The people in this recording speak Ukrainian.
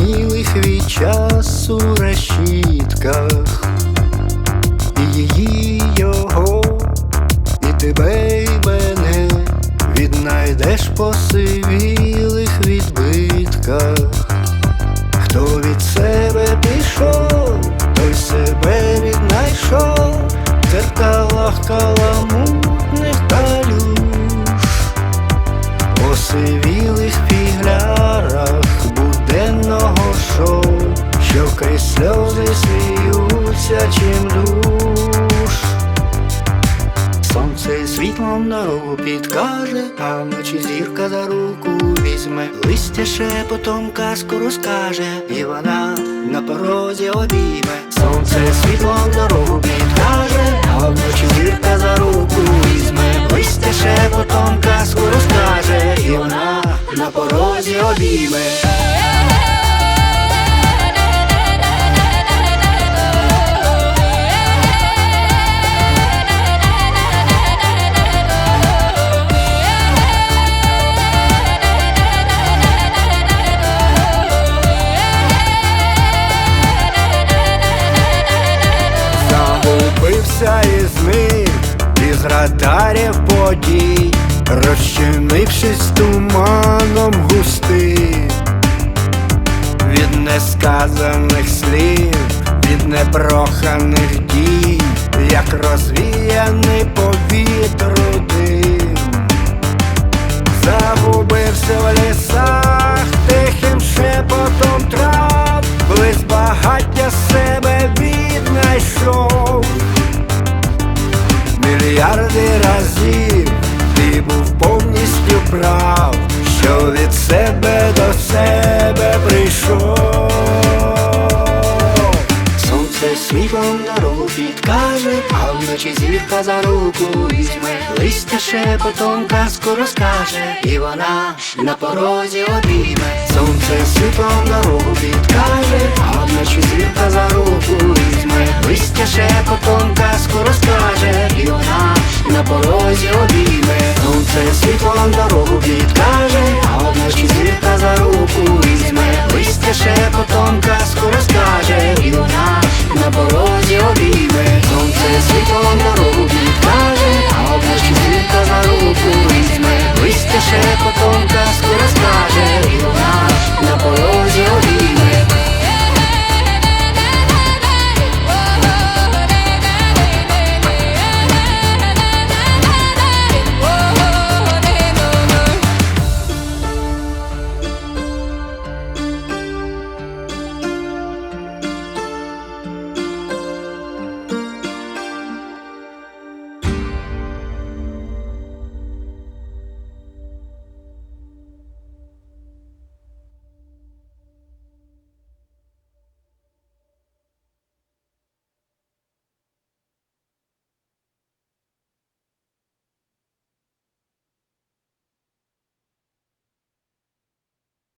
Мілих від часу решітках. І її його, і тебе, і мене віднайдеш по сивілих відбитках, хто від себе пішов, той себе віднайшов, В зеркалах каламутних талюш, по сивілих фіглярах. Сльози сміються чим душ. Сонце світлом дорогу підкаже, а вночі зірка за руку візьме, листя шепотом казку розкаже, і вона на порозі обійме. Сонце світлом дорогу підкаже, а вночі зірка за руку візьме, листя шепотом казку розкаже, і вона на порозі обійме. Загубився із них, із радарів подій, розчинившись туманом густим, від несказаних слів, від непроханих дій, як разів ти був повністю прав, що від себе до себе прийшов. Сонце світлом дорогу підкаже, а вночі зірка за руку візьме, листя шепотом казку розкаже, і вона на порозі обійме. Сонце світлом дорогу підкаже, а вночі зірка за руку візьме,